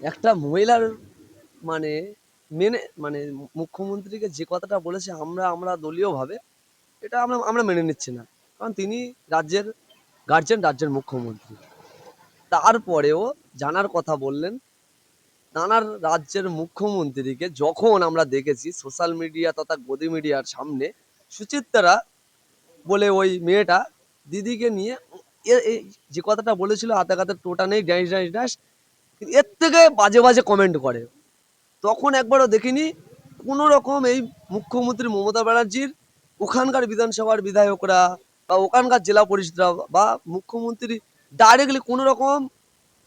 একটা মহিলার মানে মেনে মানে মুখ্যমন্ত্রীকে যে কথাটা বলেছে আমরা আমরা দলীয়ভাবে, এটা আমরা আমরা মেনে নিচ্ছি না। কারণ তিনি রাজ্যের গার্জেন রাজ্যের মুখ্যমন্ত্রী। তারপরেও জানার কথা বললেন, নানার রাজ্যের মুখ্যমন্ত্রীকে যখন আমরা দেখেছি সোশ্যাল মিডিয়া তথা গদি মিডিয়ার সামনে সুচিত্রা বলে ওই মেয়েটা দিদিকে নিয়ে যে কথাটা বলেছিল হাতে হাতে টোটা নেই, ড্যাশ ড্যাশ ড্যাশ এর থেকে বাজে বাজে কমেন্ট করে। তখন একবারও দেখিনি, কোনো রকম এই মুখ্যমন্ত্রী মমতা ব্যানার্জির, ওখানকার বিধানসভার বিধায়করা বা ওখানকার জেলা পরিষদরা বা মুখ্যমন্ত্রী ডাইরেক্টলি কোনো রকম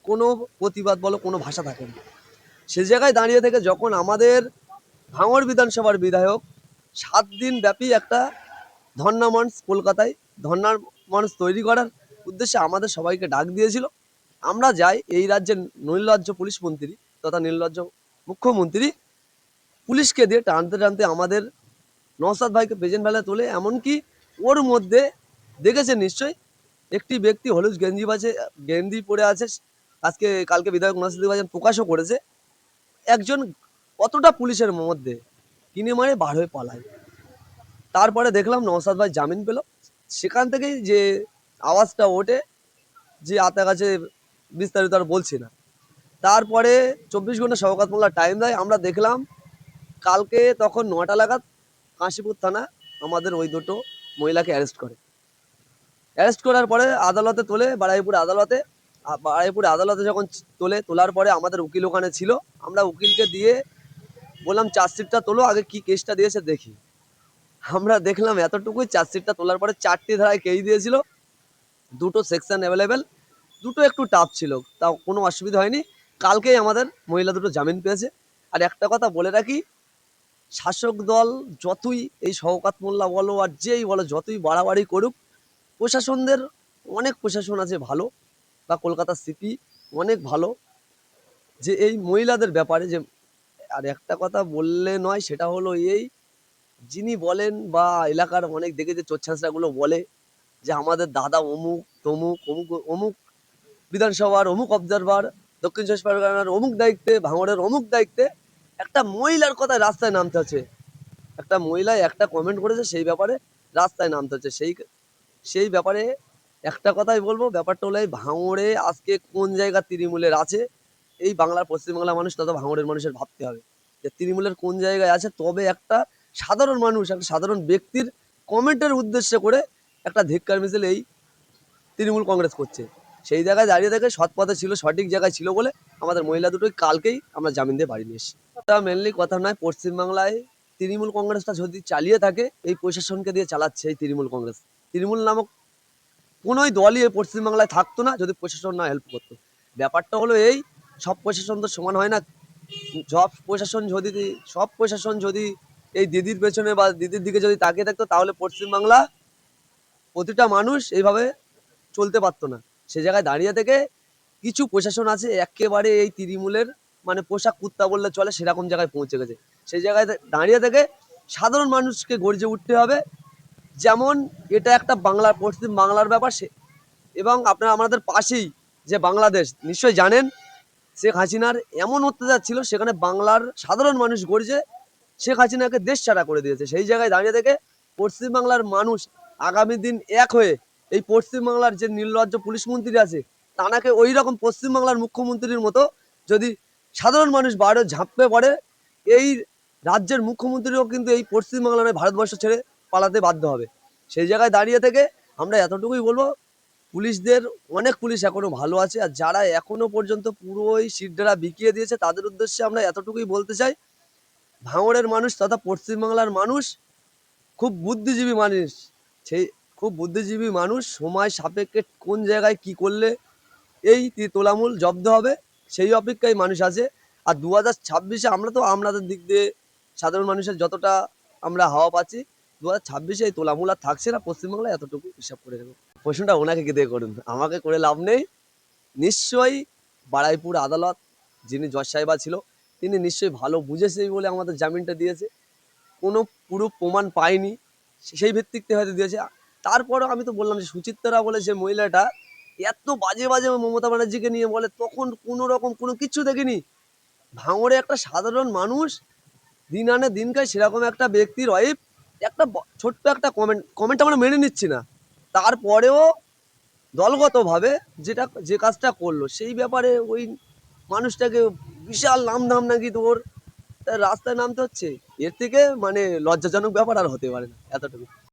কোনো প্রতিবাদ বলো, কোনো ভাষা থাকে না সে জায়গায় দাঁড়িয়ে থেকে যখন আমাদের ভাঙড় বিধানসভার বিধায়ক সাত দিন ব্যাপী একটা ধর্ণা মঞ্চ কলকাতায় ধর্নার মঞ্চ তৈরি করার উদ্দেশ্যে আমাদের সবাইকে ডাক দিয়েছিল। আমরা যাই এই রাজ্যের নির্লজ্জ পুলিশ মন্ত্রী তথা নির্লজ্জ মুখ্যমন্ত্রী পুলিশকে দিয়ে টানতে টানতে আমাদের নওসাদ ভাইকে প্রেজেন্ট ভ্যালে তোলে, এমনকি ওর মধ্যে দেখেছে নিশ্চয়ই? একটি ব্যক্তি হলুদ গেঞ্জি বাজে গেঞ্জি পরে আছে, আজকে, কালকে বিধায়ক নওসাদ বাজান প্রকাশও করেছে। একজন কতটা পুলিশের মধ্যে, কিনে মারে, বার হয়ে পালায়। তারপরে দেখলাম নওসাদ ভাই জামিন পেল। সেখান থেকেই যে আওয়াজটা ওঠে, যে আতা কাছে বিস্তারিত আর বলছি না। তারপরে চব্বিশ ঘণ্টা শওকাত মোল্লা টাইম দেয়, আমরা দেখলাম কালকে তখন নটা লাগাত কাশীপুর থানা আমাদের ওই দুটো মহিলাকে অ্যারেস্ট করে। অ্যারেস্ট করার পরে আদালতে তোলে বাড়াইপুর আদালতে। বাড়াইপুর আদালতে যখন তোলে, তোলার পরে আমাদের উকিল ওখানে ছিল। আমরা উকিলকে দিয়ে বললাম চার্জশিটটা তোলো, আগে কি কেসটা দিয়েছে দেখি। আমরা দেখলাম, এতটুকুই চার্জশিটটা তোলার পরে চারটি ধারায় কেই দিয়েছিল। দুটো সেকশন অ্যাভেলেবেল দুটো একটু টাফ ছিল, তাও কোনো অসুবিধা হয়নি। কালকেই আমাদের মহিলা দুটো জামিন পেয়েছে। আর একটা কথা বলে রাখি, শাসক দল যতই এই শওকাত মোল্লা বলো আর যেই বলো, যতই বাড়াবাড়ি করুক, প্রশাসনদের অনেক প্রশাসন আছে ভালো, বা কলকাতা সিপি অনেক ভালো। যে এই মহিলাদের ব্যাপারে যে, আর একটা কথা বললে নয়, সেটা হলো এই, যিনি বলেন বা এলাকার অনেক দেখে যে চোচ্ছাঁচড়াগুলো বলে যে, আমাদের দাদা অমুক, তমুক, অমুক অমুক বিধানসভার অমুক অবজারভার দক্ষিণ চব্বিশ পরগনার অমুক দায়িত্বে, ভাঙড়ের অমুক দায়িত্বে, একটা মহিলার কথায় রাস্তায় নামতে হচ্ছে একটা মহিলা একটা কমেন্ট করেছে সেই ব্যাপারে রাস্তায় নামতে হচ্ছে সেই সেই ব্যাপারে একটা কথাই বলব, ব্যাপারটা হলো ভাঙড়ে আজকে কোন জায়গা তৃণমূলের আছে? এই বাংলার পশ্চিমবাংলার মানুষ তত ভাঙড়ের মানুষের ভাবতে হবে। যে তৃণমূলের কোন জায়গায় আছে? তবে একটা সাধারণ মানুষ, একটা সাধারণ ব্যক্তির কমেন্টের উদ্দেশ্যে করে একটা ধিক্কার মিছিল এই তৃণমূল কংগ্রেস করছে। সেই জায়গায় দাঁড়িয়ে থেকে সৎ পথে ছিল, সঠিক জায়গায় ছিল বলে আমাদের মহিলা দুটোই কালকেই আমরা জামিন দিয়ে বাড়ি নিয়ে এসেছি। তা মেনলি কথা নয়, পশ্চিমবাংলায় তৃণমূল কংগ্রেসটা যদি চালিয়ে থাকে, এই প্রশাসনকে দিয়ে চালাচ্ছে এই তৃণমূল কংগ্রেস। তৃণমূল নামক কোনোই দলই এই পশ্চিমবাংলায় থাকতো না যদি প্রশাসন না হেল্প করতো। ব্যাপারটা হলো এই, সব প্রশাসন তো সমান হয় না। সব প্রশাসন যদি, সব প্রশাসন যদি এই দিদির পেছনে বা দিদির দিকে যদি তাকিয়ে থাকতো, তাহলে পশ্চিমবাংলা প্রতিটা মানুষ এইভাবে চলতে পারতো না। সে জায়গায় দাঁড়িয়ে থেকে কিছু প্রশাসন আছে, একেবারে এই তৃণমূলের মানে পোশাক কুত্তা বললে চলে, সেরকম জায়গায় পৌঁছে গেছে। সেই জায়গায় দাঁড়িয়ে থেকে সাধারণ মানুষকে গর্জে উঠতে হবে। যেমন এটা একটা বাংলার পশ্চিম বাংলার ব্যাপার সে এবং আপনারা আমাদের পাশেই যে বাংলাদেশ, নিশ্চয়ই জানেন, শেখ হাসিনার এমন অত্যাচার ছিল, সেখানে বাংলার সাধারণ মানুষ গর্জে শেখ হাসিনাকে দেশ ছাড়া করে দিয়েছে। সেই জায়গায় দাঁড়িয়ে থেকে পশ্চিমবাংলার মানুষ আগামী দিন এক হয়ে এই পশ্চিমবাংলার যে নির্লজ্জ পুলিশ মন্ত্রী আছে, তানাকে ওই রকম পশ্চিমবাংলার মুখ্যমন্ত্রীর মতো যদি সাধারণ মানুষ বাইরে ঝাঁপে পড়ে, এই রাজ্যের মুখ্যমন্ত্রীও কিন্তু এই পশ্চিমবাংলা নয় ভারতবর্ষ ছেড়ে পালাতে বাধ্য হবে। সেই জায়গায় দাঁড়িয়ে থেকে আমরা এতটুকুই বলব, পুলিশদের, অনেক পুলিশ এখনও ভালো আছে আর যারা এখনও পর্যন্ত পুরো পুরোই সিটডারা বিকিয়ে দিয়েছে, তাদের উদ্দেশ্যে আমরা এতটুকুই বলতে চাই, ভাঙড়ের মানুষ তথা পশ্চিমবাংলার মানুষ খুব বুদ্ধিজীবী মানুষ, সেই খুব বুদ্ধিজীবী মানুষ, সময় সাপেক্ষে কোন জায়গায় কি করলে এই তোলামূল জব্দ হবে, সেই অপেক্ষায় মানুষ আছে। আর দু হাজার ছাব্বিশে আমরা তো আপনাদের দিক দিয়ে সাধারণ মানুষের যতটা আমরা হাওয়া পাচ্ছি দু হাজার ছাব্বিশে এই তোলামূল আর থাকছে না, পশ্চিমবাংলায় এতটুকু হিসাব করে দেবো প্রশ্নটা ওনাকে দিয়ে করুন, আমাকে করে লাভ নেই। নিশ্চয়ই বাড়াইপুর আদালত, যিনি জজ সাহেবা ছিল, তিনি নিশ্চয়ই ভালো বুঝেছেই বলে আমাদের জামিনটা দিয়েছে। কোনো পুরো প্রমাণ পায়নি সেই ভিত্তিতে হয়তো দিয়েছে। তারপরও আমি তো বললাম যে সুচিত্রা বলে যে মহিলাটা এত বাজে বাজে মমতা ব্যানার্জিকে নিয়ে বলে, তখন কোনো রকম কোনো কিছু দেখিনি। ভাঙড়ে একটা সাধারণ মানুষ, দিন আনে দিন খায়, সেরকম একটা ব্যক্তির ওয়াইফ একটা ছোট্ট একটা কমেন্ট কমেন্ট আমরা মেনে নিচ্ছি না। তারপরেও দলগতভাবে যেটা, যে কাজটা করল, সেই ব্যাপারে ওই মানুষটাকে বিশাল নাম ধাম নাকি তোর রাস্তায় নামতে হচ্ছে? এর থেকে মানে লজ্জাজনক ব্যাপার আর হতে পারে না, এতটুকু।